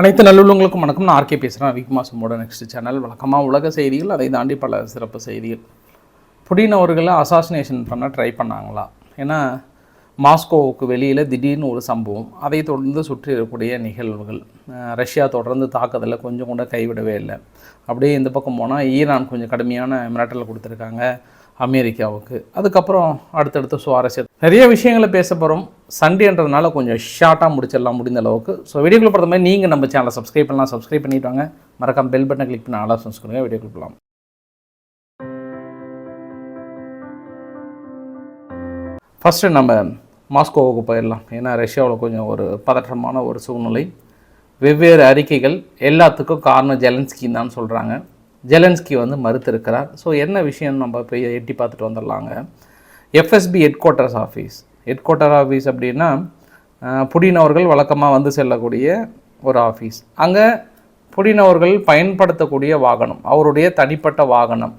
அனைத்து நல்லுள்ளங்களுக்கும் வணக்கம். நான் ஆர்கே பேசுகிறேன் விக்மாசமோட நெக்ஸ்ட் சேனல் வழக்கமாக உலக செய்திகள் அதை தாண்டி பல சிறப்பு செய்திகள். புடின் அவர்களை அசாசினேஷன் பண்ண ட்ரை பண்ணாங்களா? ஏன்னா மாஸ்கோவுக்கு வெளியில் திடீர்னு ஒரு சம்பவம். அதை தொடர்ந்து சுற்றி இருக்கக்கூடிய நிகழ்வுகள். ரஷ்யா தொடர்ந்து தாக்குதலில் கொஞ்சம் கூட கைவிடவே இல்லை. அப்படியே இந்த பக்கம் போனால் ஈரான் கொஞ்சம் கடுமையான மிரட்டல் கொடுத்துருக்காங்க அமெரிக்காவுக்கு. அதுக்கப்புறம் அடுத்தடுத்து சுவாரஸ்யம் நிறைய விஷயங்களை பேச போகிறோம் சண்டேன்றதுனால கொஞ்சம் ஷார்ட்டாக முடிச்சிடலாம் முடிந்த அளவுக்கு. ஸோ வீடியோக்குள்ள பொறுத்த மாதிரி நீங்கள் நம்ம சேனலை சப்ஸ்கிரைப் பண்ணலாம். சப்ஸ்கிரைப் பண்ணிட்டு வாங்க. மறக்காம பெல் பட்டனை கிளிக் பண்ணி ஆலோசனை கொடுங்க வீடியோக்குள்ள போகலாம் ஃபஸ்ட்டு நம்ம மாஸ்கோவுக்கு போயிடலாம். ஏன்னா ரஷ்யாவில் கொஞ்சம் ஒரு பதற்றமான ஒரு சூழ்நிலை. வெவ்வேறு அறிக்கைகள் எல்லாத்துக்கும் காரணம் ஜெலன்ஸ்கின்னு தான் சொல்கிறாங்க ஜெலன்ஸ்கி வந்து மறுத்திருக்கிறார். ஸோ என்ன விஷயம் நம்ம போய் எட்டி பார்த்துட்டு வந்துடலாங்க. FSB headquarters office headquarter office அப்படின்னா புடினவர்கள் புடின் அவர்கள் வழக்கமாக வந்து செல்லக்கூடிய ஒரு ஆஃபீஸ். அங்கே புடின் அவர்கள் பயன்படுத்தக்கூடிய வாகனம் அவருடைய தனிப்பட்ட வாகனம்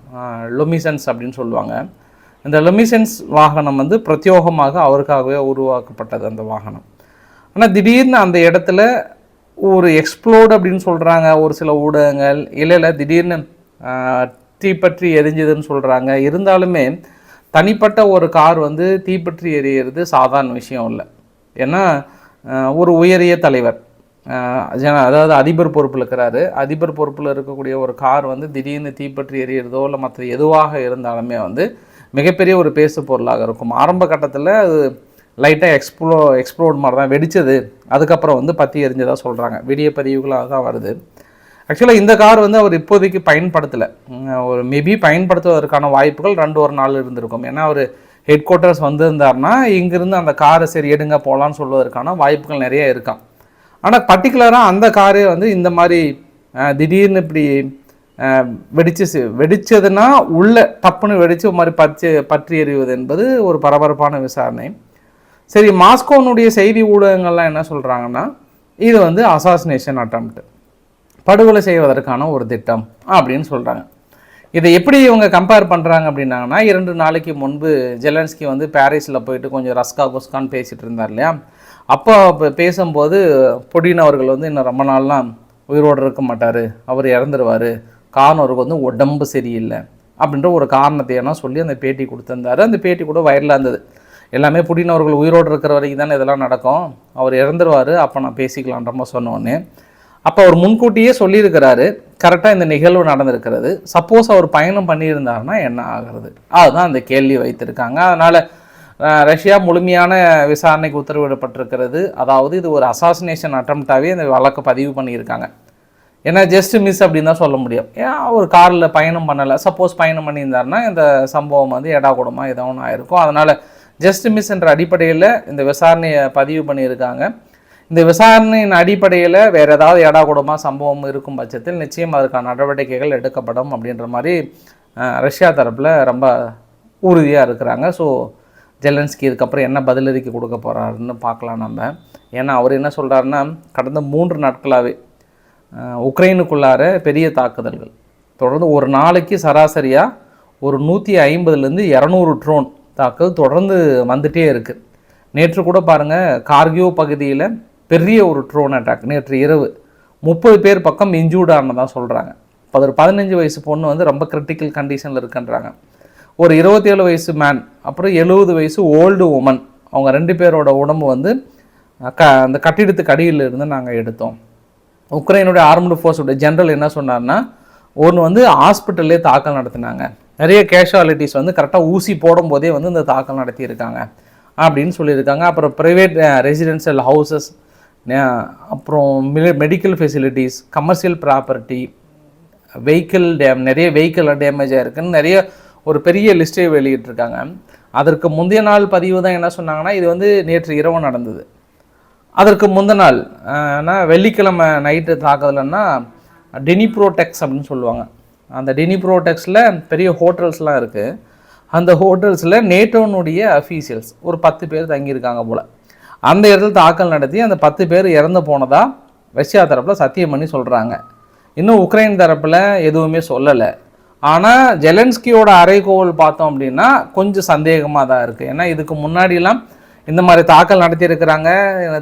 லொமிசன்ஸ் அப்படின்னு சொல்லுவாங்க. இந்த லொமிசன்ஸ் வாகனம் வந்து பிரத்யோகமாக அவருக்காகவே உருவாக்கப்பட்டது அந்த வாகனம். ஆனால் திடீர்னு அந்த இடத்துல ஒரு எக்ஸ்ப்ளோர்டு அப்படின்னு சொல்கிறாங்க ஒரு சில ஊடகங்கள் இல்லை இல்லை திடீர்னு ஆஹ், தீப்பற்றி எரிஞ்சதுன்னு சொல்கிறாங்க இருந்தாலுமே தனிப்பட்ட ஒரு கார் வந்து தீப்பற்றி எறிகிறது சாதாரண விஷயம் இல்லை. ஏன்னா ஒரு உயரிய தலைவர். ஜன அதாவது அதிபர் பொறுப்பில் இருக்கிறாரு. அதிபர் பொறுப்பில் இருக்கக்கூடிய ஒரு கார் வந்து திடீர்னு தீப்பற்றி எறிகிறதோ இல்லை மற்ற எதுவாக இருந்தாலுமே வந்து மிகப்பெரிய ஒரு பேசு பொருளாக இருக்கும். ஆரம்ப கட்டத்தில் அது லைட்டாக எக்ஸ்ப்ளோ எக்ஸ்ப்ளோர்ட் மாதிரி தான் வெடிச்சது. அதுக்கப்புறம் வந்து பற்றி எரிஞ்சதாக சொல்கிறாங்க விடிய பதிவுகளாக தான் வருது. ஆக்சுவலாக இந்த கார் வந்து அவர் இப்போதைக்கு பயன்படுத்தலை. ஒரு மேபி பயன்படுத்துவதற்கான வாய்ப்புகள் ரெண்டு ஒரு நாள் இருந்திருக்கும். ஏன்னா அவர் ஹெட் குவார்ட்டர்ஸ் வந்திருந்தாருன்னா இங்கிருந்து அந்த காரை சரி எடுங்க போகலான்னு சொல்வதற்கான வாய்ப்புகள் நிறைய இருக்கான் ஆனால் பர்டிகுலராக அந்த காரே வந்து இந்த மாதிரி திடீர்னு இப்படி வெடிச்சு சி- வெடிச்சதுன்னா உள்ள டப்புன்னு வெடித்து ஒரு மாதிரி பற்றி பற்றி எறிவது என்பது ஒரு பரபரப்பான விசாரணை. சரி மாஸ்கோனுடைய செய்தி ஊடகங்கள்லாம் என்ன சொல்கிறாங்கன்னா இது வந்து அசாசினேஷன் அட்டம்ப்ட் படுகொலை செய்வதற்கான ஒரு திட்டம் அப்படின்னு சொல்கிறாங்க இதை எப்படி இவங்க கம்பேர் பண்ணுறாங்க அப்படின்னாங்கன்னா இரண்டு நாளைக்கு முன்பு ஜெலன்ஸ்கி வந்து பாரிஸில் போயிட்டு கொஞ்சம் ரஸ்கா குஸ்கான்னு பேசிகிட்டு இருந்தார் இல்லையா? அப்போ பேசும்போது புடின் அவர்கள் வந்து இன்னும் ரொம்ப நாள்லாம் உயிரோடு இருக்க மாட்டார் அவர் இறந்துருவார் காரணம் அவருக்கு வந்து உடம்பு சரியில்லை அப்படின்ற ஒரு காரணத்தை எல்லாம் சொல்லி அந்த பேட்டி கொடுத்துருந்தாரு. அந்த பேட்டி கூட வைரலாக இருந்தது. எல்லாமே புடின் அவர்கள் உயிரோடு இருக்கிற வரைக்கும் தானே இதெல்லாம் நடக்கும். அவர் இறந்துருவார் அப்போ நான் பேசிக்கலான்ற சொன்னோன்னே அப்போ அவர் முன்கூட்டியே சொல்லியிருக்கிறாரு கரெக்டாக இந்த நிகழ்வு நடந்திருக்கிறது. சப்போஸ் அவர் பயணம் பண்ணியிருந்தாருன்னா என்ன ஆகிறது? அதுதான் அந்த கேள்வி வைத்திருக்காங்க. அதனால் ரஷ்யா முழுமையான விசாரணைக்கு உத்தரவிடப்பட்டிருக்கிறது. அதாவது இது ஒரு அசாசினேஷன் அட்டம்ப்டாகவே இந்த வழக்கு பதிவு பண்ணியிருக்காங்க. ஏன்னா ஜஸ்ட் மிஸ் அப்படின்னு தான் சொல்ல முடியும். ஏன் ஒரு காரில் பயணம் பண்ணலை? சப்போஸ் பயணம் பண்ணியிருந்தாருன்னா இந்த சம்பவம் வந்து எடா கூடமாக ஏதோ ஒன்று ஆயிருக்கும். அதனால் ஜஸ்ட் மிஸ் என்ற அடிப்படையில் இந்த விசாரணையை பதிவு பண்ணியிருக்காங்க. இந்த விசாரணையின் அடிப்படையில் வேறு ஏதாவது எடாகுடமா சம்பவம் இருக்கும் பட்சத்தில் நிச்சயம் அதுக்கான நடவடிக்கைகள் எடுக்கப்படும் அப்படின்ற மாதிரி ரஷ்யா தரப்பில் ரொம்ப உறுதியாக இருக்கிறாங்க. ஸோ ஜெலன்ஸ்கி இதுக்கப்புறம் என்ன பதிலளிக்க கொடுக்க போகிறாருன்னு பார்க்கலாம் நம்ம. ஏன்னா அவர் என்ன சொல்கிறாருன்னா கடந்த மூன்று நாட்களாகவே உக்ரைனுக்குள்ளார பெரிய தாக்குதல்கள். தொடர்ந்து ஒரு நாளைக்கு சராசரியாக ஒரு நூற்றி ஐம்பதுலேருந்து இரநூறு ட்ரோன் தாக்குதல் தொடர்ந்து வந்துட்டே இருக்குது நேற்று கூட பாருங்கள் கார்கியோ பகுதியில் பெரிய ஒரு ட்ரோன் அட்டாக் நேற்று இரவு முப்பது பேர் பக்கம் இன்ஜூர்ட் சொல்கிறாங்க இப்போ ஒரு பதினஞ்சு வயசு பொண்ணு வந்து ரொம்ப கிரிட்டிக்கல் கண்டிஷனில் இருக்குன்றாங்க. ஒரு இருபத்தேழு வயசு மேன் அப்புறம் எழுபது வயசு ஓல்டு உமன் அவங்க ரெண்டு பேரோட உடம்பு வந்து க அந்த கட்டிடத்துக்கு அடியில் இருந்து நாங்கள் எடுத்தோம். உக்ரைனுடைய ஆர்ம்டு ஃபோர்ஸோட ஜென்ரல் என்ன சொன்னார்னா ஒன்று வந்து ஹாஸ்பிட்டல்லே தாக்கல் நடத்தினாங்க. நிறைய கேஷுவாலிட்டிஸ் வந்து கரெக்டாக ஊசி போடும்போதே வந்து இந்த தாக்கல் நடத்தியிருக்காங்க. அப்படின்னு சொல்லியிருக்காங்க. அப்புறம் ப்ரைவேட் ரெசிடென்ஷியல் ஹவுசஸ் அப்புறம் medical facilities commercial property vehicle dam நிறைய வெஹிக்கிள் டேமேஜ் ஆகிருக்குன்னு நிறைய ஒரு பெரிய லிஸ்ட்டே வெளியிட்டிருக்காங்க. அதற்கு முந்தைய நாள் பதிவு தான் என்ன சொன்னாங்கன்னா இது வந்து நேற்று இரவு நடந்தது. அதற்கு முந்த நாள் ஆனால் வெள்ளிக்கிழமை நைட்டு தாக்குதலைன்னா டெனிப்ரோடெக்ஸ் அப்படின்னு சொல்லுவாங்க. அந்த டெனிப்ரோடெக்ஸில் பெரிய ஹோட்டல்ஸ்லாம் இருக்குது அந்த ஹோட்டல்ஸில் நேட்டோனுடைய அஃபீஷியல்ஸ் ஒரு பத்து பேர் தங்கியிருக்காங்க போல். அந்த இடத்துல தாக்கல் நடத்தி அந்த பத்து பேர் இறந்து போனதாக ரஷ்யா தரப்பில் சத்தியம் பண்ணி சொல்கிறாங்க இன்னும் உக்ரைன் தரப்பில் எதுவுமே சொல்லலை. ஆனால் ஜெலன்ஸ்கியோட அறைகோவல் பார்த்தோம் அப்படின்னா கொஞ்சம் சந்தேகமாக தான் இருக்குது ஏன்னா இதுக்கு முன்னாடிலாம் இந்த மாதிரி தாக்கல் நடத்தியிருக்கிறாங்க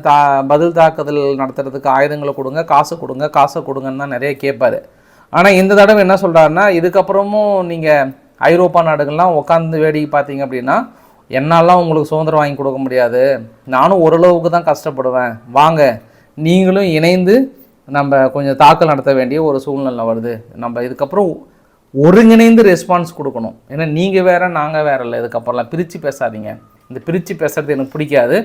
தா பதில் தாக்குதல் நடத்துறதுக்கு ஆயுதங்களை கொடுங்க காசு கொடுங்க காசை கொடுங்கன்னு தான் நிறைய கேட்பாரு. ஆனால் இந்த தடவை என்ன சொல்கிறாருன்னா இதுக்கப்புறமும் நீங்கள் ஐரோப்பா நாடுகள்லாம் உட்காந்து வேடிக்கை பார்த்தீங்க அப்படின்னா என்னாலாம் உங்களுக்கு சுதந்திரம் வாங்கி கொடுக்க முடியாது. நானும் ஓரளவுக்கு தான் கஷ்டப்படுவேன். வாங்க நீங்களும் இணைந்து நம்ம கொஞ்சம் தாக்கல் நடத்த வேண்டிய ஒரு சூழ்நிலை வருது. நம்ம இதுக்கப்புறம் ஒருங்கிணைந்து ரெஸ்பான்ஸ் கொடுக்கணும். ஏன்னா நீங்கள் வேறு நாங்கள் வேற இல்லை. இதுக்கப்புறம்லாம் பிரித்து பேசாதீங்க. இந்த பிரித்து பேசுறது எனக்கு பிடிக்காது.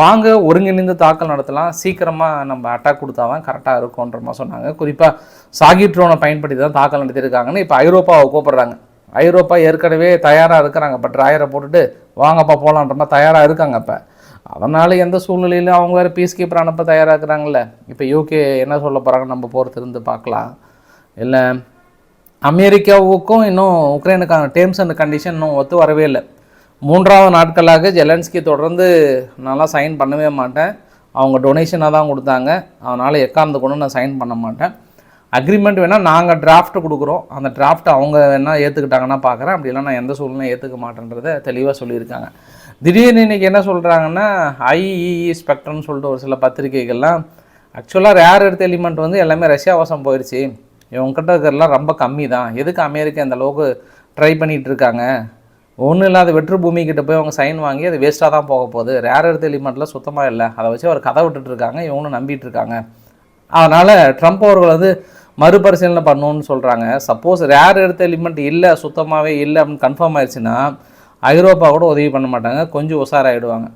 வாங்க ஒருங்கிணைந்து தாக்கல் நடத்தலாம். சீக்கிரமாக நம்ம அட்டாக் கொடுத்தாதான் கரெக்டாக இருக்கும்ன்ற மாதிரி சொன்னாங்க. குறிப்பாக சாகிட்ரோனை பயன்படுத்தி தான் தாக்கல் நடத்தியிருக்காங்கன்னு இப்போ ஐரோப்பாவை கூப்பிட்றாங்க. ஐரோப்பா ஏற்கனவே தயாராக இருக்கிறாங்க. இப்போ ட்ராயரை போட்டுட்டு வாங்கப்பா போகலான்ற மாதிரி தயாராக இருக்காங்க இப்போ. அதனால் எந்த சூழ்நிலையிலும் அவங்க வேறு பீஸ் கீப்பர் அனுப்ப தயாராக இருக்கிறாங்களே இப்போ யூகே என்ன சொல்ல போகிறாங்க நம்ம போகிறது இருந்து பார்க்கலாம். இல்லை அமெரிக்காவுக்கும் இன்னும் உக்ரைனுக்கான டேர்ம்ஸ் அண்ட் கண்டிஷன் இன்னும் ஒத்து வரவே இல்லை. மூன்றாவது நாட்களாக ஜெலன்ஸ்கி தொடர்ந்து நான்லாம் சைன் பண்ணவே மாட்டேன். அவங்க டொனேஷனாக தான் கொடுத்தாங்க. அதனால் எக்காந்து கொண்டு நான் சைன் பண்ண மாட்டேன். அக்ரிமெண்ட் வேணால் நாங்கள் டிராஃப்ட் கொடுக்குறோம். அந்த டிராஃப்ட் அவங்க வேணால் ஏற்றுக்கிட்டாங்கன்னா பார்க்குறேன் அப்படிலாம் நான் எந்த சூழ்நிலையும் ஏற்றுக்க மாட்டேன்றதை தெளிவாக சொல்லியிருக்காங்க. திடீர்னு இன்றைக்கி என்ன சொல்கிறாங்கன்னா ஐஇஇ ஸ்பெக்ட்ரம்னு சொல்லிட்டு ஒரு சில பத்திரிகைகள்லாம் ஆக்சுவலாக ரேர் எடுத்த எலிமெண்ட் வந்து எல்லாமே ரஷ்யா வசம் போயிடுச்சு இவங்ககிட்ட இருக்கிறலாம் ரொம்ப கம்மி தான் எதுக்கு அமெரிக்கா இந்த அளவுக்கு ட்ரை பண்ணிகிட்டு இருக்காங்க? ஒன்றும் இல்லாத வெற்று பூமி போய் அவங்க சைன் வாங்கி அது வேஸ்ட்டாக தான் போக போகுது. ரேர் எடுத்த எலிமெண்ட்டில் சுத்தமாக இல்லை. அதை வச்சு அவர் கதை விட்டுட்டு இருக்காங்க. இவங்களும் நம்பிட்டு இருக்காங்க. அதனால் ட்ரம்ப் அவர்கள் வந்து மறுபரிசீலனை பண்ணணும்னு சொல்கிறாங்க சப்போஸ் ரேர் எடுத்த எலிமெண்ட் இல்லை சுத்தமாகவே இல்லை அப்படின்னு கன்ஃபார்ம் ஆயிடுச்சுன்னா ஐரோப்பா கூட உதவி பண்ண மாட்டாங்க. கொஞ்சம் உஷாராகிடுவாங்க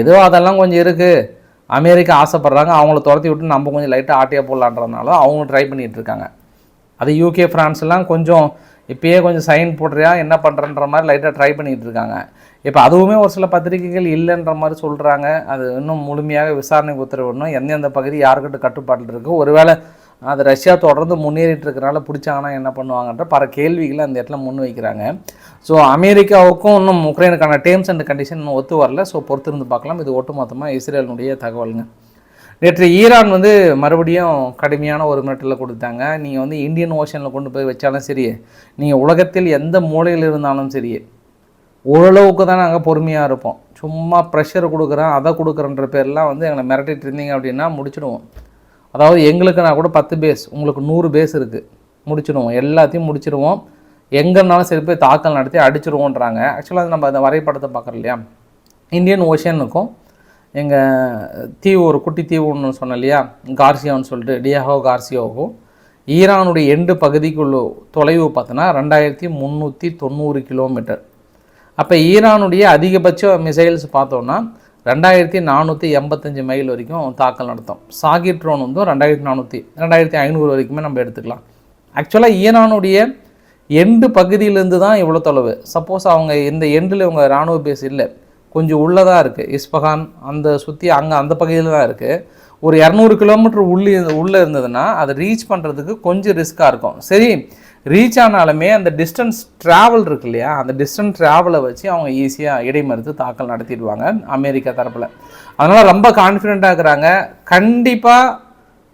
ஏதோ அதெல்லாம் கொஞ்சம் இருக்குது அமெரிக்கா ஆசைப்பட்றாங்க. அவங்கள துரத்தி விட்டு நம்ம கொஞ்சம் லைட்டாக ஆட்டியாக போடலான்றதுனால அவங்க ட்ரை பண்ணிகிட்டு இருக்காங்க. அது யூகே ஃப்ரான்ஸ்லாம் கொஞ்சம் இப்பயே கொஞ்சம் சைன் போடுறியா என்ன பண்ணுறன்ற மாதிரி லைட்டாக ட்ரை பண்ணிகிட்டு இருக்காங்க. இப்போ அதுவுமே ஒரு சில பத்திரிகைகள் இல்லைன்ற மாதிரி சொல்கிறாங்க அது இன்னும் முழுமையாக விசாரணை உத்தரவிடணும். எந்தெந்த பகுதி யாருக்கிட்ட கட்டுப்பாட்டில் இருக்குது ஒருவேளை அது ரஷ்யா தொடர்ந்து முன்னேறிட்டு இருக்கிறனால பிடிச்சாங்கன்னா என்ன பண்ணுவாங்கன்ற பல கேள்விகளை அந்த இடத்துல முன் வைக்கிறாங்க. ஸோ அமெரிக்காவுக்கும் இன்னும் உக்ரைனுக்கான டேர்ம்ஸ் அண்ட் கண்டிஷன் இன்னும் ஒத்து வரல. ஸோ பொறுத்திருந்து பார்க்கலாம். இது ஒட்டுமொத்தமாக இஸ்ரேலினுடைய தகவலுங்க. நேற்று ஈரான் வந்து மறுபடியும் கடுமையான ஒரு மிரட்டலில் கொடுத்தாங்க. நீங்கள் வந்து இந்தியன் ஓஷனில் கொண்டு போய் வச்சாலும் சரி நீங்கள் உலகத்தில் எந்த மூலையில் இருந்தாலும் சரி ஓரளவுக்கு தான் நாங்கள் பொறுமையாக இருப்போம். சும்மா ப்ரெஷர் கொடுக்குறேன் அதை கொடுக்குறன்ற பேர்லாம் வந்து எங்களை மிரட்டிட்டு இருந்தீங்க அப்படின்னா முடிச்சிடுவோம். அதாவது எங்களுக்குனா கூட பத்து பேஸ் உங்களுக்கு நூறு பேஸ் இருக்குது முடிச்சிடுவோம். எல்லாத்தையும் முடிச்சிடுவோம். எங்கேனாலும் சரி போய் தாக்கல் நடத்தி அடிச்சிடுவோன்றாங்க. ஆக்சுவலாக நம்ம அந்த வரைபடத்தை பார்க்குறோம் இல்லையா? இந்தியன் ஓஷனுக்கும் எங்கள் தீவு ஒரு குட்டி தீவு ஒன்று சொன்ன இல்லையா? கார்சியோன்னு சொல்லிட்டு டியாகோ கார்சியோவுக்கும் ஈரானுடைய எண்டு பகுதிக்குள்ள தொலைவு பார்த்தோன்னா ரெண்டாயிரத்தி முந்நூற்றி தொண்ணூறு கிலோமீட்டர் அப்போ ஈரானுடைய அதிகபட்ச மிசைல்ஸ் பார்த்தோன்னா ரெண்டாயிரத்தி நானூற்றி எண்பத்தஞ்சு மைல் வரைக்கும் தாக்கல் நடத்தும். சாகிட் ட்ரோன் வந்து ரெண்டாயிரத்தி நானூற்றி ரெண்டாயிரத்தி ஐநூறு வரைக்குமே நம்ம எடுத்துக்கலாம். ஆக்சுவலாக ஈரானுடைய எண்டு பகுதியிலேருந்து தான் இவ்வளோ தொலைவு. சப்போஸ் அவங்க இந்த எண்டில் இவங்க இராணுவ பேஸ் இல்லை. கொஞ்சம் உள்ளதாக இருக்குது இஸ்பகான் அந்த சுற்றி அங்கே அந்த பகுதியில் தான் இருக்குது ஒரு இரநூறு கிலோமீட்டர் உள்ளே உள்ளே இருந்ததுன்னா அதை ரீச் பண்ணுறதுக்கு கொஞ்சம் ரிஸ்க்காக இருக்கும். சரி ரீச் ஆனாலுமே அந்த டிஸ்டன்ஸ் ட்ராவல் இருக்கு இல்லையா? அந்த டிஸ்டன்ஸ் ட்ராவலை வச்சு அவங்க ஈஸியாக இடைமறுத்து தாக்கல் நடத்திடுவாங்க அமெரிக்கா தரப்பில். அதனால் ரொம்ப கான்ஃபிடெண்ட்டாக இருக்கிறாங்க. கண்டிப்பாக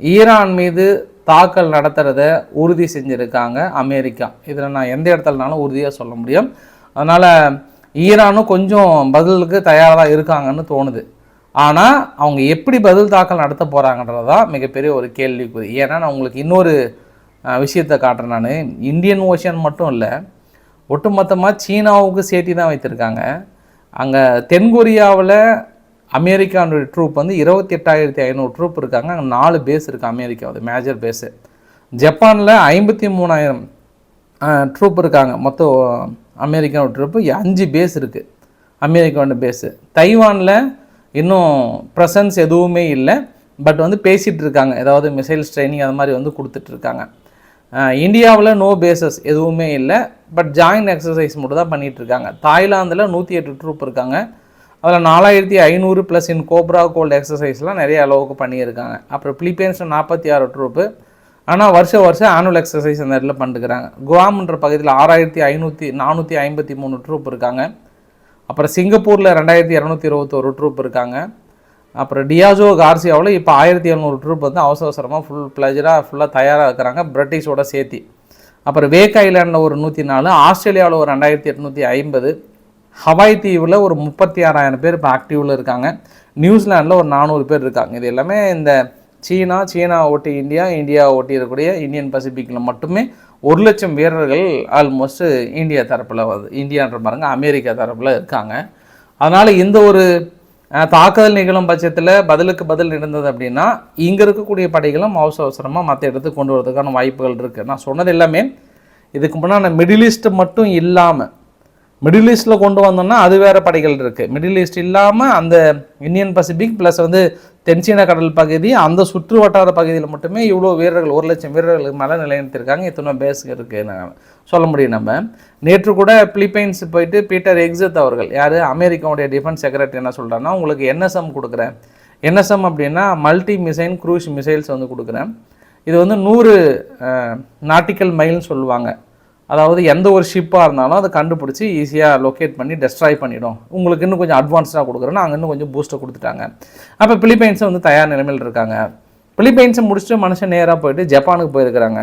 ஈரான் மீது தாக்கல் நடத்துகிறத உறுதி செஞ்சுருக்காங்க அமெரிக்கா. இதில் நான் எந்த இடத்துலனாலும் உறுதியாக சொல்ல முடியும். அதனால் ஈரானும் கொஞ்சம் பதிலுக்கு தயாராக தான் இருக்காங்கன்னு தோணுது. ஆனால் அவங்க எப்படி பதில் தாக்கல் நடத்த போகிறாங்கன்றது தான் மிகப்பெரிய ஒரு கேள்விக்குறி. ஏன்னா நான் உங்களுக்கு இன்னொரு விஷயத்தை காட்டுறேன் நான். இந்தியன் ஓஷன் மட்டும் இல்லை ஒட்டுமொத்தமாக சீனாவுக்கு சேர்த்து தான் வைத்திருக்காங்க. அங்கே தென்கொரியாவில் அமெரிக்கானுடைய ட்ரூப் வந்து இருபத்தி எட்டாயிரத்தி ஐநூறு ட்ரூப் இருக்காங்க. அங்கே நாலு பேஸ் இருக்குது அமெரிக்காவது மேஜர் பேஸு ஜப்பானில் ஐம்பத்தி மூணாயிரம் ட்ரூப் இருக்காங்க. மொத்தம் அமெரிக்காவோட ட்ரூப்பு அஞ்சு பேஸ் இருக்குது அமெரிக்காவோட பேஸு தைவானில் இன்னும் ப்ரெசன்ஸ் எதுவுமே இல்லை. பட் வந்து பேசிகிட்டு இருக்காங்க. ஏதாவது மிசைல்ஸ் ட்ரைனிங் அது மாதிரி வந்து கொடுத்துட்ருக்காங்க இந்தியாவில் நோ பேசஸ் எதுவுமே இல்லை. பட் ஜாயின்ட் எக்ஸசைஸ் மட்டும் தான் பண்ணிகிட்டு இருக்காங்க தாய்லாந்தில் நூற்றி எட்டு ட்ரூப் இருக்காங்க. அதில் நாலாயிரத்தி ஐநூறு ப்ளஸ் இன் கோப்ரா கோல்டு எக்ஸசைஸ்லாம் நிறைய அளவுக்கு பண்ணியிருக்காங்க. அப்புறம் பிலிப்பைன்ஸில் நாற்பத்தி ஆறு ட்ரூப்பு ஆனால் வருஷம் வருஷம் ஆனுவல் எக்ஸசைஸ் அந்த இடத்துல பண்ணிருக்கிறாங்க குவாம்ன்ற பகுதியில் ஆறாயிரத்தி ஐநூற்றி நானூற்றி ஐம்பத்தி மூணு ட்ரூப் இருக்காங்க. அப்புறம் சிங்கப்பூரில் ரெண்டாயிரத்தி இரநூத்தி இருபத்தோரு ட்ரூப் இருக்காங்க. அப்புறம் டியாஜோ கார்சியாவில் இப்போ ஆயிரத்தி எழுநூறு ட்ரூப் வந்து அவசர அவசரமாக ஃபுல் ப்ளஜராக ஃபுல்லாக தயாராக இருக்கிறாங்க பிரிட்டிஷோட சேர்த்தி. அப்புறம் வேக் ஐலாண்டில் ஒரு நூற்றி நாலு ஆஸ்திரேலியாவில் ஒரு ரெண்டாயிரத்தி எட்நூற்றி ஐம்பது ஹவாய் தீவில் ஒரு முப்பத்தி ஆறாயிரம் பேர் இப்போ ஆக்டிவில் இருக்காங்க. நியூசிலாண்டில் ஒரு நானூறு பேர் இருக்காங்க. இது எல்லாமே இந்த சீனா சீனா ஓட்டி இந்தியா இந்தியா ஓட்டி இருக்கக்கூடிய இந்தியன் பசிபிக்கில் மட்டுமே ஒரு லட்சம் வீரர்கள் ஆல்மோஸ்ட் இந்தியா தரப்பில் வருது. இந்தியான்ற பாருங்க அமெரிக்கா தரப்பில் இருக்காங்க. அதனால் இந்த ஒரு தாக்குதல் நிகழும் பட்சத்தில் பதிலுக்கு பதில் நடந்தது அப்படின்னா இங்கே இருக்கக்கூடிய படைகளும் அவசர அவசரமாக மற்ற இடத்துக்கு கொண்டு வரதுக்கான வாய்ப்புகள் இருக்குது நான் சொன்னது எல்லாமே இதுக்கு முன்னாடி மிடில் ஈஸ்ட் மட்டும் இல்லாமல் மிடில் ஈஸ்ட்டில் கொண்டு வந்தோம்னா அது வேறு படைகள் இருக்குது மிடில் ஈஸ்ட் இல்லாமல் அந்த இந்தியன் பசிபிக் ப்ளஸ் வந்து தென்சீன கடல் பகுதி அந்த சுற்று வட்டார பகுதியில் மட்டுமே இவ்வளோ வீரர்கள் ஒரு லட்சம் வீரர்களுக்கு மேலே நிலைநிறுத்திருக்காங்க இத்தனை பேஸுக்கு இருக்குது நான் சொல்ல முடியும் நம்ம. நேற்று கூட பிலிப்பைன்ஸ் போயிட்டு பீட்டர் எக்ஸத் அவர்கள் யார்? அமெரிக்காவுடைய டிஃபென்ஸ் செக்ரட்டரி என்ன சொல்கிறாருன்னா உங்களுக்கு என்எஸ்எம் கொடுக்குறேன். என்எஸ்எம் அப்படின்னா மல்டி மிசைன் க்ரூஸ் மிசைல்ஸ் வந்து கொடுக்குறேன். இது வந்து நூறு நாட்டிக்கல் மைல்னு சொல்லுவாங்க. அதாவது எந்த ஒரு ஷிப்பாக இருந்தாலும் அதை கண்டுபிடிச்சி ஈஸியாக லொக்கேட் பண்ணி டெஸ்ட்ராய் பண்ணிடும். உங்களுக்கு இன்னும் கொஞ்சம் அட்வான்ஸ்டாக கொடுக்குறேன்னு அங்கே இன்னும் கொஞ்சம் பூஸ்ட்டை கொடுத்துட்டாங்க. அப்போ பிலிப்பைன்ஸை வந்து தயார் நிலைமையில் இருக்காங்க. பிலிப்பைன்ஸை முடிச்சுட்டு மனுஷன் நேராக போயிட்டு ஜப்பானுக்கு போயிருக்கிறாங்க.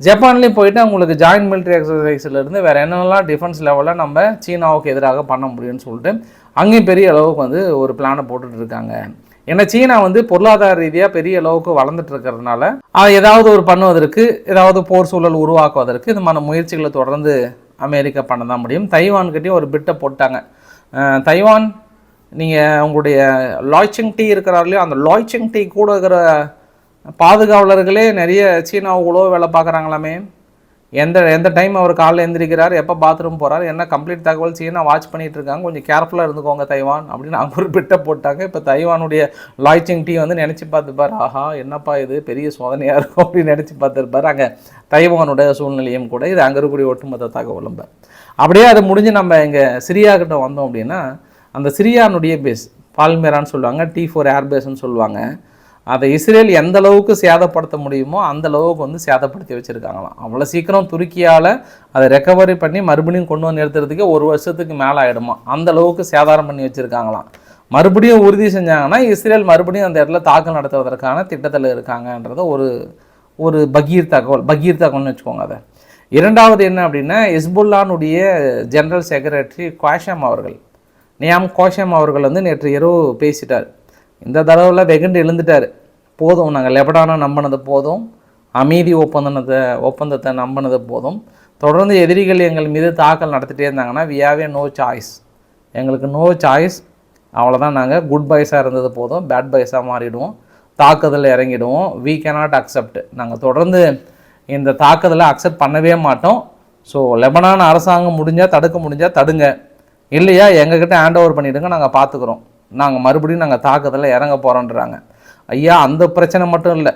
ஜப்பான்லேயும் போயிட்டு அவங்களுக்கு ஜாயின்ட் மிலிட்ரி எக்ஸசைஸ்லேருந்து வேறு என்னென்னலாம் டிஃபென்ஸ் லெவலில் நம்ம சீனாவுக்கு எதிராக பண்ண முடியும்னு சொல்லிட்டு அங்கேயும் பெரிய அளவுக்கு வந்து ஒரு பிளானை போட்டுட்டு இருக்காங்க. ஏன்னா சீனா வந்து பொருளாதார ரீதியாக பெரிய அளவுக்கு வளர்ந்துட்டு இருக்கிறதுனால ஏதாவது ஒரு பண்ணுவதற்கு ஏதாவது போர் சூழல் உருவாக்குவதற்கு இந்த மாதிரி முயற்சிகளை தொடர்ந்து அமெரிக்கா பண்ண தான் முடியும். தைவான்கிட்டையும் ஒரு பிட்டை போட்டாங்க. தைவான் நீங்கள் உங்களுடைய லாய்ச்சிங் டீ இருக்கிறார்களோ அந்த லாய்ச்சிங் டீ கூட இருக்கிற பாதுகாவலர்களே நிறைய சீனா உழவு வேலை பார்க்குறாங்களாமே. எந்த எந்த டைம் அவர் காலைல எந்திரிக்கிறார் எப்போ பாத்ரூம் போகிறார் என்ன கம்ப்ளீட் தகவல் சீனா வாட்ச் பண்ணிகிட்டு இருக்காங்க கொஞ்சம் கேர்ஃபுல்லாக இருந்துக்கோங்க தைவான் அப்படின்னு அவங்க ஒரு பிட்டை போட்டாங்க. இப்போ தைவானுடைய லாய்ச்சிங் டீ வந்து நினச்சி பார்த்துப்பார் ஆஹா என்னப்பா இது பெரிய சோதனையாக இருக்கும் அப்படின்னு நினச்சி பார்த்துருப்பார். அங்கே தைவானுடைய சூழ்நிலையும் கூட இது அங்கே இருக்கக்கூடிய ஒட்டுமொத்த தகவலும் பார். அப்படியே அது முடிஞ்சு நம்ம இங்கே சிரியாக்கிட்ட வந்தோம் அப்படின்னா அந்த சிரியானுடைய பேஸ் பால்மேரான்னு சொல்லுவாங்க டி ஃபோர் ஏர்பேஸ்ன்னு சொல்லுவாங்க. அதை இஸ்ரேல் எந்த அளவுக்கு சேதப்படுத்த முடியுமோ அந்த அளவுக்கு வந்து சேதப்படுத்தி வச்சுருக்காங்களாம். அவ்வளோ சீக்கிரம் துருக்கியால் அதை ரெக்கவரி பண்ணி மறுபடியும் கொண்டு வந்து நிறுத்துறதுக்கே ஒரு வருஷத்துக்கு மேலே ஆகிடுமா அந்த அளவுக்கு சேதாரம் பண்ணி வச்சுருக்காங்களாம். மறுபடியும் உறுதி செஞ்சாங்கன்னா இஸ்ரேல் மறுபடியும் அந்த இடத்துல தாக்கல் நடத்துவதற்கான திட்டத்தில் இருக்காங்கன்றத ஒரு ஒரு பகீர் தகவல் பகீர் தகவல்னு வச்சுக்கோங்க அதை. இரண்டாவது என்ன அப்படின்னா ஹிஸ்புல்லானுடைய ஜெனரல் செக்ரட்டரி குவாஷம் அவர்கள் நியாம் கோஷம் அவர்கள் வந்து நேற்று இரவு பேசிட்டார். இந்த தடவையில் வெகுண்டு எழுந்துட்டார். போதும் நாங்கள் லெபடானை நம்பினது போதும் அமைதி ஒப்பந்தத்தை ஒப்பந்தத்தை நம்பினது போதும். தொடர்ந்து எதிரிகள் எங்கள் மீது தாக்கல் நடத்திட்டே இருந்தாங்கன்னா we have a no choice எங்களுக்கு நோ சாய்ஸ் அவ்வளோதான் நாங்கள் குட் பாய்ஸாக இருந்தது போதும். பேட் பாய்ஸாக மாறிடுவோம். தாக்குதலில் இறங்கிடுவோம். வி கேனாட் அக்செப்ட் நாங்கள் தொடர்ந்து இந்த தாக்குதலை அக்செப்ட் பண்ணவே மாட்டோம். ஸோ லெபனான் அரசாங்கம் முடிஞ்சால் தடுக்க முடிஞ்சால் தடுங்க. இல்லையா எங்ககிட்ட ஹேண்ட் ஓவர் பண்ணிவிடுங்க நாங்கள் பார்த்துக்குறோம் நாங்கள் மறுபடியும் நாங்கள் தாக்குதலில் இறங்க போகிறோன்றாங்க ஐயா அந்த பிரச்சனை மட்டும் இல்லை.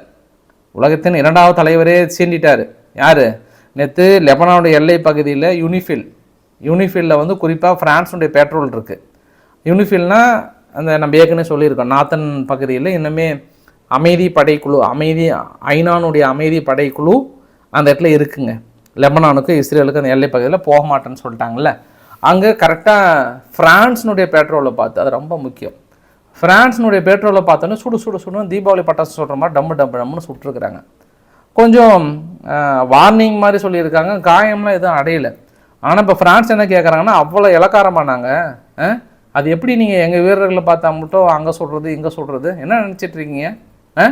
உலகத்தின் இரண்டாவது தலைவரே சீண்டிட்டார். யார்? நேற்று லெபனானுடைய எல்லை பகுதியில் யூனிஃபில். யூனிஃபிலில் வந்து குறிப்பாக ஃப்ரான்ஸுடைய பெட்ரோல் இருக்குது யூனிஃபில்னால் அந்த நம்ம ஏற்கனவே சொல்லியிருக்கோம் நாத்தன் பகுதியில் இன்னுமே அமைதி படைக்குழு அமைதி ஐநானுடைய அமைதி படைக்குழு அந்த இடத்துல இருக்குங்க. லெபனானுக்கும் இஸ்ரேலுக்கும் அந்த எல்லை பகுதியில் போக மாட்டேன்னு சொல்லிட்டாங்கல்ல. அங்கே கரெக்டாக ஃப்ரான்ஸினுடைய பெட்ரோலை பார்த்து அது ரொம்ப முக்கியம். ஃப்ரான்ஸினுடைய பெட்ரோலை பார்த்தோன்னே சுடு சுடு சுடுன்னு தீபாவளி பட்டாசு சொல்கிற மாதிரி டம்மு டம்மு டம்முன்னு சுட்டுருக்குறாங்க. கொஞ்சம் வார்னிங் மாதிரி சொல்லியிருக்காங்க. காயம்லாம் எதுவும் அடையலை. ஆனால் இப்போ ஃப்ரான்ஸ் என்ன கேட்குறாங்கன்னா அவ்வளோ இலக்காரமானாங்க. அஹ், அது எப்படி நீங்கள் எங்கள் வீரர்களை பார்த்தா மட்டும் அங்கே சொல்கிறது இங்கே சொல்கிறது என்ன நினச்சிட்டு இருக்கீங்க? ஆ?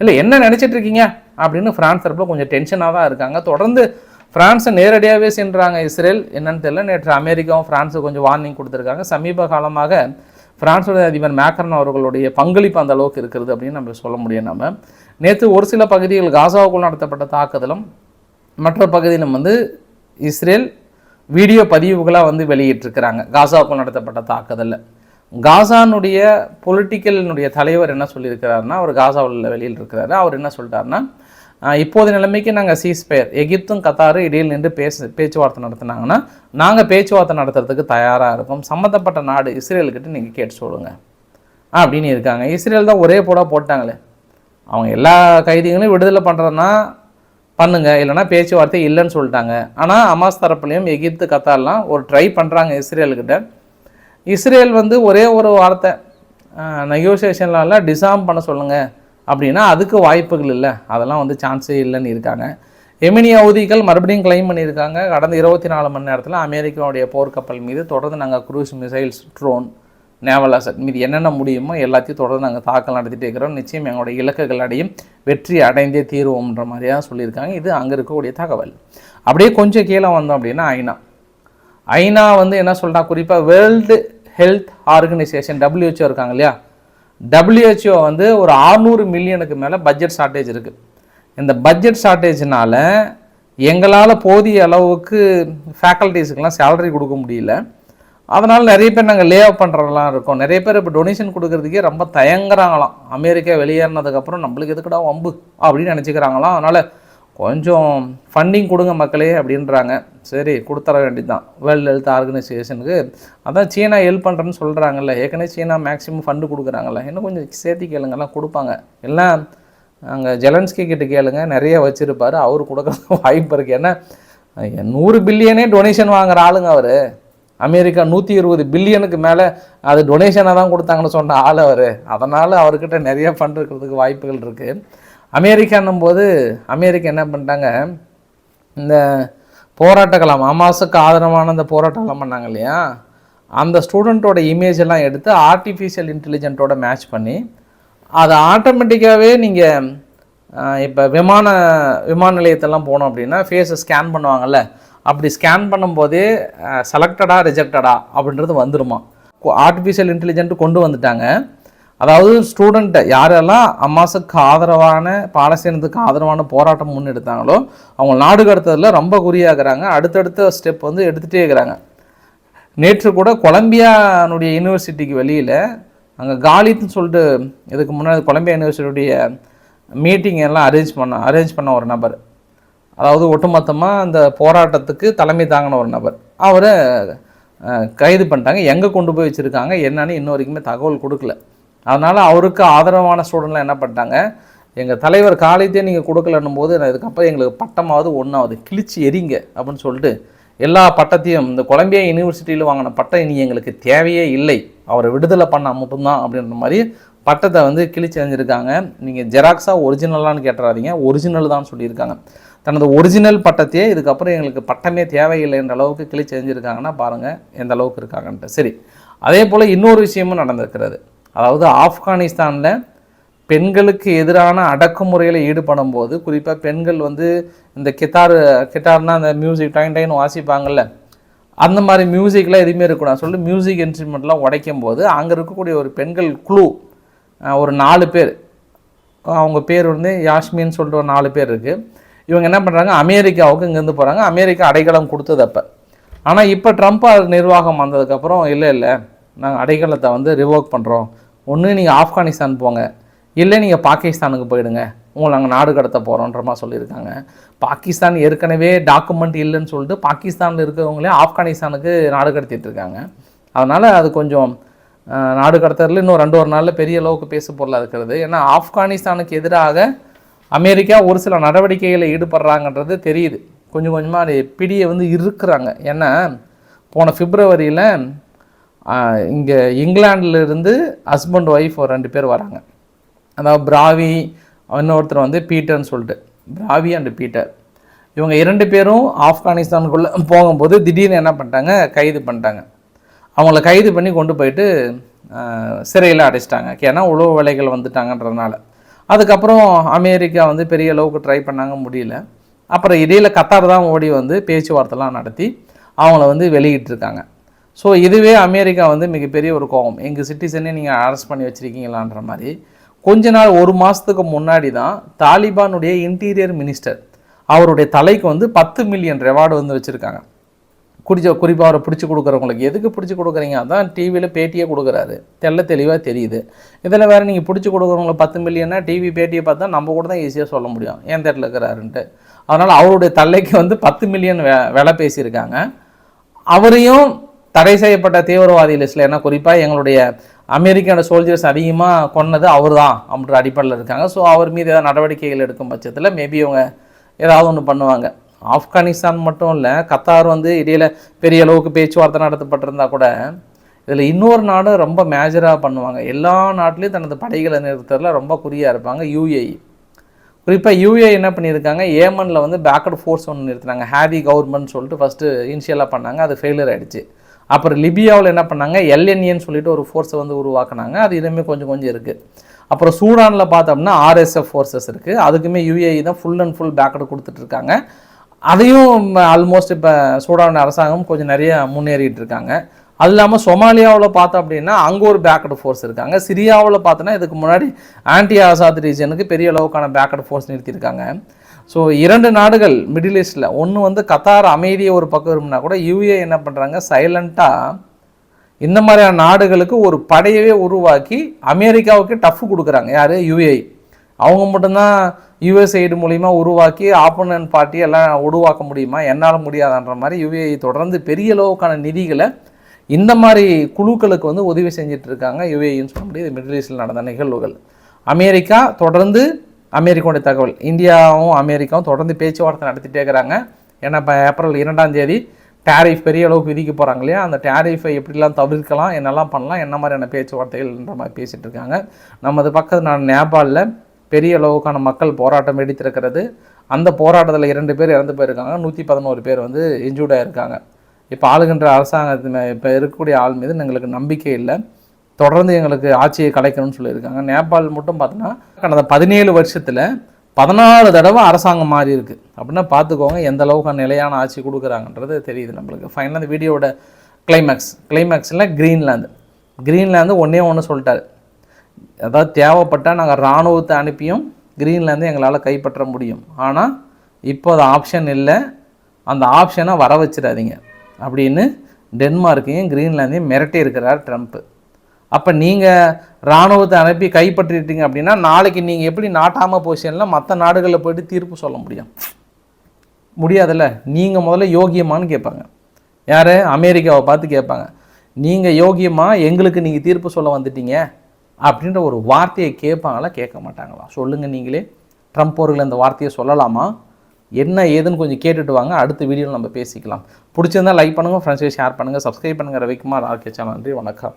இல்லை என்ன நினச்சிட்டு இருக்கீங்க? அப்படின்னு ஃப்ரான்ஸ் தரப்பில் கொஞ்சம் டென்ஷனாக தான் இருக்காங்க. தொடர்ந்து ஃப்ரான்ஸை நேரடியாகவே சென்றாங்க இஸ்ரேல். என்னன்னு தெரியல. நேற்று அமெரிக்காவும் ஃப்ரான்ஸுக்கு கொஞ்சம் வார்னிங் கொடுத்துருக்காங்க. சமீப காலமாக பிரான்ஸுடைய அதிபர் மேக்ரன் அவர்களுடைய பங்களிப்பு அந்த அளவுக்கு இருக்கிறது அப்படின்னு நம்ம சொல்ல முடியும் நம்ம. நேற்று ஒரு சில பகுதிகள் காசாவுக்குள் நடத்தப்பட்ட தாக்குதலும் மற்ற பகுதியிலும் வந்து இஸ்ரேல் வீடியோ பதிவுகளாக வந்து வெளியிட்டிருக்கிறாங்க. காசாவுக்குள் நடத்தப்பட்ட தாக்குதலில். காசானுடைய பொலிட்டிக்கலினுடைய தலைவர் என்ன சொல்லியிருக்கிறாருன்னா அவர் காசாவில் வெளியில் இருக்கிறாரு அவர் என்ன சொல்லிட்டாருன்னா இப்போது நிலைமைக்கு நாங்கள் சீஸ்பயர் எகிப்தும் கத்தாரும் இடையில் நின்று பேச பேச்சுவார்த்தை நடத்தினாங்கன்னா நாங்கள் பேச்சுவார்த்தை நடத்துறதுக்கு தயாராக இருக்கோம். சம்மந்தப்பட்ட நாடு இஸ்ரேலுக்கிட்ட நீங்கள் கேட்டு சொல்லுங்கள் அப்படின்னு இருக்காங்க. இஸ்ரேல் தான் ஒரே போட போட்டாங்களே. அவங்க எல்லா கைதிகளையும் விடுதலை பண்ணுறதுனா பண்ணுங்க. இல்லைன்னா பேச்சுவார்த்தை இல்லைன்னு சொல்லிட்டாங்க. ஆனால் அமாஸ் தரப்புலையும் எகிப்து கத்தார்லாம் ஒரு ட்ரை பண்ணுறாங்க இஸ்ரேலுக்கிட்ட. இஸ்ரேல் வந்து ஒரே ஒரு வார்த்தை நெகோசியேஷன்லாம் டிசாம் பண்ண சொல்லுங்கள் அப்படின்னா அதுக்கு வாய்ப்புகள் இல்லை. அதெல்லாம் வந்து சான்ஸே இல்லைன்னு இருக்காங்க. எமினி ஹவுதிகள் மறுபடியும் கிளைம் பண்ணியிருக்காங்க. கடந்த இருபத்தி நாலு மணி நேரத்தில் அமெரிக்காவுடைய போர்க்கப்பல் மீது தொடர்ந்து நாங்கள் cruise missiles drone naval asset மீது என்னென்ன முடியுமோ எல்லாத்தையும் தொடர்ந்து நாங்கள் தாக்கல் நடத்திட்டே இருக்கிறோம். நிச்சயம் எங்களுடைய இலக்குகள் அடையும். வெற்றி அடைந்தே தீர்வோம்ன்ற மாதிரியாக சொல்லியிருக்காங்க. இது அங்கே இருக்கக்கூடிய தகவல். அப்படியே கொஞ்சம் கீழே வந்தோம் அப்படின்னா ஐநா. ஐநா வந்து என்ன சொல்கிறா குறிப்பாக வேர்ல்டு ஹெல்த் ஆர்கனைசேஷன் டபிள்யூஹெச்ஓ இருக்காங்க இல்லையா? டபிள்யூஹெச்ஓ வந்து ஒரு 600 மில்லியனுக்கு மேலே பட்ஜெட் ஷார்ட்டேஜ் இருக்குது இந்த பட்ஜெட் ஷார்ட்டேஜ்னால எங்களால் போதிய அளவுக்கு ஃபேக்கல்ட்டிஸுக்கெல்லாம் சேலரி கொடுக்க முடியல. அதனால் நிறைய பேர் நாங்கள் லே ஆஃப் பண்ணுறதெல்லாம் இருக்கோம். நிறைய பேர் இப்போ டொனேஷன் கொடுக்குறதுக்கே ரொம்ப தயங்குறாங்களாம். அமெரிக்கா வெளியேறினதுக்கப்புறம் நம்மளுக்கு எதுக்கடா வம்பு அப்படின்னு நினச்சிக்கிறாங்களாம். அதனால் கொஞ்சம் ஃபண்டிங் கொடுங்க மக்களே அப்படின்றாங்க. சரி கொடுத்துற வேண்டியதுதான். வேர்ல்டு ஹெல்த் ஆர்கனைசேஷனுக்கு அதான் சீனா ஹெல்ப் பண்ணுறேன்னு சொல்கிறாங்கல்ல ஏற்கனவே சீனா மேக்ஸிமம் ஃபண்டு கொடுக்குறாங்கல்ல. இன்னும் கொஞ்சம் சேர்த்து கேளுங்கெல்லாம் கொடுப்பாங்க. எல்லாம் அங்கே ஜெலன்ஸ்கி கிட்ட கேளுங்க நிறைய வச்சுருப்பாரு. அவர் கொடுக்குற வாய்ப்பு இருக்குது ஏன்னா நூறு பில்லியனே டொனேஷன் வாங்குற ஆளுங்க அவர். அமெரிக்கா நூற்றி இருபது பில்லியனுக்கு மேலே அது டொனேஷனாக தான் கொடுத்தாங்கன்னு சொன்ன ஆள் அவர். அதனால் அவர்கிட்ட நிறைய ஃபண்ட் இருக்கிறதுக்கு வாய்ப்புகள் இருக்குது அமெரிக்கான்னும் போது அமெரிக்கா என்ன பண்ணிட்டாங்க? இந்த போராட்டக்கலாம். அமாசுக்கு ஆதரவான அந்த போராட்டம்லாம் பண்ணாங்க இல்லையா? அந்த ஸ்டூடெண்ட்டோட இமேஜ் எல்லாம் எடுத்து ஆர்டிஃபிஷியல் இன்டெலிஜென்ட்டோட மேட்ச் பண்ணி அதை ஆட்டோமேட்டிக்காகவே நீங்கள் இப்போ விமான விமான நிலையத்தெல்லாம் போனோம் அப்படின்னா ஃபேஸை ஸ்கேன் பண்ணுவாங்கல்ல. அப்படி ஸ்கேன் பண்ணும்போதே செலக்டடா ரிஜெக்டடா அப்படின்றது வந்துடுமா ஆர்டிஃபிஷியல் இன்டெலிஜென்ட் கொண்டு வந்துட்டாங்க. அதாவது ஸ்டூடெண்ட்டை யாரெல்லாம் அம்மாசுக்கு ஆதரவான பாலஸ்தீனத்துக்கு ஆதரவான போராட்டம் முன்னெடுத்தாங்களோ அவங்க நாடு கடத்ததில் ரொம்ப குறியாகிறாங்க அடுத்தடுத்த ஸ்டெப் வந்து எடுத்துகிட்டே இருக்கிறாங்க. நேற்று கூட கொலம்பியானுடைய யூனிவர்சிட்டிக்கு வெளியில் அங்கே காலித்னு சொல்லிட்டு இதுக்கு முன்னாடி கொலம்பியா யூனிவர்சிட்டியுடைய மீட்டிங் எல்லாம் அரேஞ்ச் பண்ண அரேஞ்ச் பண்ண ஒரு நபர். அதாவது ஒட்டுமொத்தமாக அந்த போராட்டத்துக்கு தலைமை தாங்கின ஒரு நபர். அவரை கைது பண்ணிட்டாங்க. எங்கே கொண்டு போய் வச்சுருக்காங்க? என்னன்னு இன்ன வரைக்குமே தகவல் கொடுக்கல. அதனால் அவருக்கு ஆதரவான ஸ்டூடெண்ட்லாம் என்ன பண்ணிட்டாங்க? எங்கள் தலைவர் காலைத்தே நீங்கள் கொடுக்கலன்னும் போது நான் இதுக்கப்புறம் எங்களுக்கு பட்டமாவது ஒன்றாவது கிழிச்சு எரிங்க அப்படின்னு சொல்லிட்டு எல்லா பட்டத்தையும் இந்த கொலம்பியா யூனிவர்சிட்டியில் வாங்கின பட்டம் இனி எங்களுக்கு தேவையே இல்லை. அவரை விடுதலை பண்ணால் மட்டும்தான் அப்படின்ற மாதிரி பட்டத்தை வந்து கிழிச்சு அறிஞ்சிருக்காங்க நீங்கள் ஜெராக்ஸாக ஒரிஜினலான்னு கேட்டுறாதீங்க. ஒரிஜினல் தான் சொல்லியிருக்காங்க. தனது ஒரிஜினல் பட்டத்தையே இதுக்கப்புறம் எங்களுக்கு பட்டமே தேவையில்லைன்ற அளவுக்கு கிழிச்சு எறிஞ்சிருக்காங்கன்னா பாருங்கள் எந்த அளவுக்கு இருக்காங்கன்ட்டு. சரி அதே போல் இன்னொரு விஷயமும் நடந்திருக்கிறது. அதாவது ஆப்கானிஸ்தானில் பெண்களுக்கு எதிரான அடக்குமுறையில் ஈடுபடும் போது குறிப்பாக பெண்கள் வந்து இந்த கித்தார் கிட்டார்னால் அந்த மியூசிக் டைன் டைன் வாசிப்பாங்கல்ல அந்த மாதிரி மியூசிக்லாம் எதுவுமே இருக்கக்கூடாது. சொல்லிட்டு மியூசிக் இன்ஸ்ட்ருமெண்ட்லாம் உடைக்கும் போது அங்கே இருக்கக்கூடிய ஒரு பெண்கள் குழு ஒரு நாலு பேர். அவங்க பேர் வந்து யாஸ்மின்னு சொல்லிட்டு ஒரு நாலு பேர் இருக்குது இவங்க என்ன பண்ணுறாங்க அமெரிக்காவுக்கு இங்கேருந்து போகிறாங்க அமெரிக்கா அடைக்கலம் கொடுத்தது அப்போ. ஆனால் இப்போ ட்ரம்ப் நிர்வாகம் வந்ததுக்கப்புறம் இல்லை இல்லை. நாங்கள் அடைக்கலத்தை வந்து ரிவோக் பண்ணுறோம் ஒன்று நீங்கள் ஆப்கானிஸ்தான் போங்க. இல்லை நீங்கள் பாகிஸ்தானுக்கு போயிடுங்க. உங்களை நாங்கள் நாடு கடத்த போகிறோன்ற மாதிரி சொல்லியிருக்காங்க. பாகிஸ்தான் ஏற்கனவே டாக்குமெண்ட் இல்லைன்னு சொல்லிட்டு பாகிஸ்தானில் இருக்கிறவங்களே ஆப்கானிஸ்தானுக்கு நாடு கடத்திட்டு இருக்காங்க. அதனால் அது கொஞ்சம் நாடு கடத்துறதுல இன்னும் ரெண்டு ஒரு நாளில் பெரிய அளவுக்கு பேசு பொருளாக இருக்கிறது. ஏன்னா ஆப்கானிஸ்தானுக்கு எதிராக அமெரிக்கா ஒரு சில நடவடிக்கைகளில் ஈடுபடுறாங்கன்றது தெரியுது. கொஞ்சம் கொஞ்சமாக அது பிடியை வந்து இருக்கிறாங்க ஏன்னா போன பிப்ரவரியில் இங்கே இங்கிலாண்டிலிருந்து ஹஸ்பண்ட் ஒய்ஃப் ஒரு ரெண்டு பேர் வராங்க. அதாவது பிராவி இன்னொருத்தர் வந்து பீட்டர்னு சொல்லிட்டு. பிராவி அண்டு பீட்டர். இவங்க இரண்டு பேரும் ஆப்கானிஸ்தானுக்குள்ளே போகும்போது திடீர்னு என்ன பண்ணிட்டாங்க? கைது பண்ணிட்டாங்க. அவங்கள கைது பண்ணி கொண்டு போயிட்டு சிறையில் அடைச்சிட்டாங்க. ஏன்னா உழவு வேலைகள் வந்துட்டாங்கன்றதுனால. அதுக்கப்புறம் அமெரிக்கா வந்து பெரிய அளவுக்கு ட்ரை பண்ணாங்க முடியல. அப்புறம் இடையில கத்தார் தான் ஓடி வந்து பேச்சுவார்த்தைலாம் நடத்தி அவங்கள வந்து வெளியிட்டிருக்காங்க. ஸோ இதுவே அமெரிக்கா வந்து மிகப்பெரிய ஒரு கோபம். எங்கள் சிட்டிசனே நீங்கள் அரெஸ்ட் பண்ணி வச்சுருக்கீங்களான்ற மாதிரி. கொஞ்ச நாள் ஒரு மாதத்துக்கு முன்னாடி தான் தாலிபானுடைய இன்டீரியர் மினிஸ்டர் அவருடைய தலைக்கு வந்து பத்து மில்லியன் ரெவார்டு வந்து வச்சுருக்காங்க. குடிச்ச குறிப்பாக அவரை பிடிச்சி கொடுக்குறவங்களுக்கு. எதுக்கு பிடிச்சி கொடுக்குறீங்க? அதான் டிவியில் பேட்டியே கொடுக்குறாரு. தெள்ள தெளிவாக தெரியுது. இதில் வேறு நீங்கள் பிடிச்சி கொடுக்குறவங்களுக்கு பத்து மில்லியன்னா டிவி பேட்டியை பார்த்தா நம்ம கூட தான் ஈஸியாக சொல்ல முடியும். ஏன் தேட்டில் இருக்கிறாருன்ட்டு. அதனால் அவருடைய தலைக்கு வந்து பத்து மில்லியன் வே விலை பேசியிருக்காங்க. அவரையும் தடை செய்யப்பட்ட தீவிரவாதி லிஸ்ட்டில் ஏன்னா குறிப்பாக எங்களுடைய அமெரிக்கான சோல்ஜர்ஸ் அதிகமாக கொன்னது அவர் தான் அப்படின்ற அடிப்படையில் இருக்காங்க. ஸோ அவர் மீது ஏதாவது நடவடிக்கைகள் எடுக்கும் பட்சத்தில் மேபி அவங்க ஏதாவது ஒன்று பண்ணுவாங்க. ஆப்கானிஸ்தான் மட்டும் இல்லை கத்தார் வந்து இடையில் பெரிய அளவுக்கு பேச்சுவார்த்தை நடத்தப்பட்டிருந்தா கூட இதில் இன்னொரு நாடும் ரொம்ப மேஜராக பண்ணுவாங்க. எல்லா நாட்டிலையும் தனது படைகளை நிறுத்துறதுல ரொம்ப குறியாக இருப்பாங்க யூஏஇ குறிப்பாக யூஏ என்ன பண்ணியிருக்காங்க? ஏமனில் வந்து பேக்கட் ஃபோர்ஸ் ஒன்று நிறுத்தினாங்க. ஹேவி கவர்மெண்ட் சொல்லிட்டு ஃபஸ்ட்டு இனிஷியலாக பண்ணாங்க. அது ஃபெயிலியர் ஆகிடுச்சு அப்புறம் லிபியாவில் என்ன பண்ணாங்க? எல்என்ஏன்னு சொல்லிட்டு ஒரு ஃபோர்ஸை வந்து உருவாக்குனாங்க. அது இதுவுமே கொஞ்சம் கொஞ்சம் இருக்குது அப்புறம் சூடானில் பார்த்தோம்னா ஆர்எஸ்எஃப் ஃபோர்ஸஸ் இருக்குது அதுக்குமே யூஏஇ தான் ஃபுல் அண்ட் ஃபுல் பேக்கடு கொடுத்துட்ருக்காங்க அதையும் ஆல்மோஸ்ட் இப்போ சூடான் அரசாங்கம் கொஞ்சம் நிறைய முன்னேறிட்டு இருக்காங்க. அது இல்லாமல் சொமாலியாவில் பார்த்தோம் அப்படின்னா அங்கே ஒரு பேக்கடு ஃபோர்ஸ் இருக்காங்க. சிரியாவில் பார்த்தோன்னா இதுக்கு முன்னாடி ஆன்டி ஆசாத் ரீஜனுக்கு பெரிய அளவுக்கான பேக்கட் ஃபோர்ஸ் நிறுத்தியிருக்காங்க. ஸோ இரண்டு நாடுகள் மிடில் ஈஸ்டில் ஒன்று வந்து கத்தார் அமைதியை ஒரு பக்கம் இருக்கும்னா கூட யூஏ என்ன பண்ணுறாங்க சைலண்ட்டாக இந்த மாதிரியான நாடுகளுக்கு ஒரு படையவே உருவாக்கி அமெரிக்காவுக்கு டஃப் கொடுக்குறாங்க. யார்? யூஏ. அவங்க மட்டும்தான் யுஎஸ்ஐடு மூலிமா உருவாக்கி ஆப்போனன்ட் பார்ட்டி எல்லாம் உருவாக்க முடியுமா? என்னால் முடியாதான்ற மாதிரி யுஏ தொடர்ந்து பெரிய அளவுக்கான நிதிகளை இந்த மாதிரி குழுக்களுக்கு வந்து உதவி செஞ்சிட்ருக்காங்க யுஏஇன்னு சொல்ல முடியாது. மிடில் ஈஸ்டில் நடந்த நிகழ்வுகள். அமெரிக்கா தொடர்ந்து அமெரிக்காவுடைய தகவல். இந்தியாவும் அமெரிக்காவும் தொடர்ந்து பேச்சுவார்த்தை நடத்திட்டே இருக்கிறாங்க. ஏன்னா இப்போ ஏப்ரல் இரண்டாம் தேதி டேரிஃப் பெரிய அளவுக்கு விதிக்க போகிறாங்க இல்லையா? அந்த டேரிஃபை எப்படிலாம் தவிர்க்கலாம் என்னெல்லாம் பண்ணலாம் என்ன மாதிரியான பேச்சுவார்த்தைகள்ன்ற மாதிரி பேசிகிட்டு இருக்காங்க. நமது பக்கத்து நான் நேபாளில் பெரிய அளவுக்கான மக்கள் போராட்டம் வெடித்திருக்கிறது. அந்த போராட்டத்தில் இரண்டு பேர் இறந்து போயிருக்காங்க. நூற்றி பதினோரு பேர் வந்து இன்ஜூர்டாக இருக்காங்க இப்போ ஆளுகின்ற அரசாங்கத்து இப்போ இருக்கக்கூடிய ஆள் மீது எங்களுக்கு நம்பிக்கை இல்லை. தொடர்ந்து எங்களுக்கு ஆட்சியை கலைக்கணும்னு சொல்லியிருக்காங்க. நேபாள் மட்டும் பார்த்தோன்னா கடந்த பதினேழு வருஷத்தில் பதினாலு தடவை அரசாங்கம் மாறி இருக்குது அப்படின்னா பார்த்துக்கோங்க எந்த அளவுக்கு நிலையான ஆட்சி கொடுக்குறாங்கன்றது தெரியுது நம்மளுக்கு. ஃபைனலாக அந்த வீடியோட கிளைமேக்ஸ் கிளைமேக்ஸில் க்ரீன்லாந்து க்ரீன்லாந்து ஒன்றே ஒன்று சொல்லிட்டாரு. அதாவது தேவைப்பட்டால் நாங்கள் இராணுவத்தை அனுப்பியும் க்ரீன்லேருந்து எங்களால் கைப்பற்ற முடியும். ஆனால் இப்போ அது ஆப்ஷன் இல்லை. அந்த ஆப்ஷனை வர வச்சிடாதீங்க. அப்படின்னு டென்மார்க்கையும் க்ரீன்லேந்தையும் மிரட்டி இருக்கிறார் ட்ரம்ப்பு அப்போ நீங்கள் இராணுவத்தை அனுப்பி கைப்பற்றிட்டீங்க அப்படின்னா நாளைக்கு நீங்கள் எப்படி நாட்டாமல் பொசிஷனில் மற்ற நாடுகளில் போயிட்டு தீர்ப்பு சொல்ல முடியும். முடியாதுல்ல? நீங்கள் முதல்ல யோகியமானு கேட்பாங்க. யார்? அமெரிக்காவை பார்த்து கேட்பாங்க. நீங்கள் யோகியமாக எங்களுக்கு நீங்கள் தீர்ப்பு சொல்ல வந்துட்டீங்க அப்படின்ற ஒரு வார்த்தையை கேட்பாங்களா? கேட்க மாட்டாங்களா? சொல்லுங்கள் நீங்களே. ட்ரம்ப் அவர்கள் இந்த வார்த்தையை சொல்லலாமா? என்ன ஏதுன்னு கொஞ்சம் கேட்டுட்டு வாங்க. அடுத்த வீடியோவில் நம்ம பேசிக்கலாம். பிடிச்சிருந்தால் லைக் பண்ணுங்கள் ஃப்ரெண்ட்ஸை ஷேர் பண்ணுங்கள் சப்ஸ்கிரைப் பண்ணுங்கள் ரவிக்குமார் ஆர்கே சேனல் நன்றி வணக்கம்.